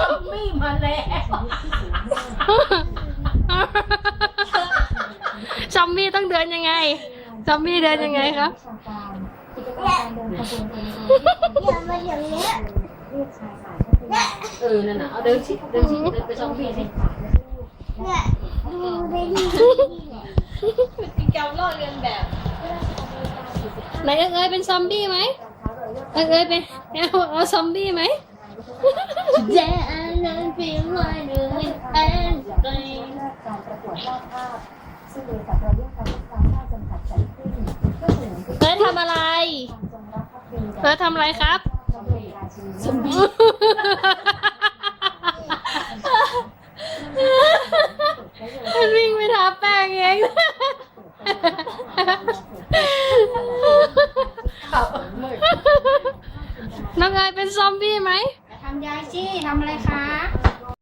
ซอมบี้มาแล้วซอมบี้ต้องเดินยังไงซอมบี้เดินยังไงครับอย่ามาอย่างเนี้ยเออนั่นน่ะเอาเดินสิเดินสิเดินไปซอมบี้สิเนี่ยดูได้ดีกิจกรรมลอกเรียนแบบไหนเอิงเอ้ยเป็นซอมบี้ไหมเอิงเอ้ยเป็นเอาเอาซอมบี้ไหมแย่นัน เอยหนึ่งแอนไกลการประกวดวาดภาพซึ่งบริษัทเราเรียกการการสร้างจำกัดจัดขึ้นเพื่อเฉลิมพระเอิร์ธทำอะไรจงรักภักดีเอิร์ธทำอะไรครับพระบรมราชินีซอมบี้มันวิ่งไปทาแป้งเองเขาไม่น้องเอยเป็นซอมบี้ไหมทำยายสิทำอะไรคะ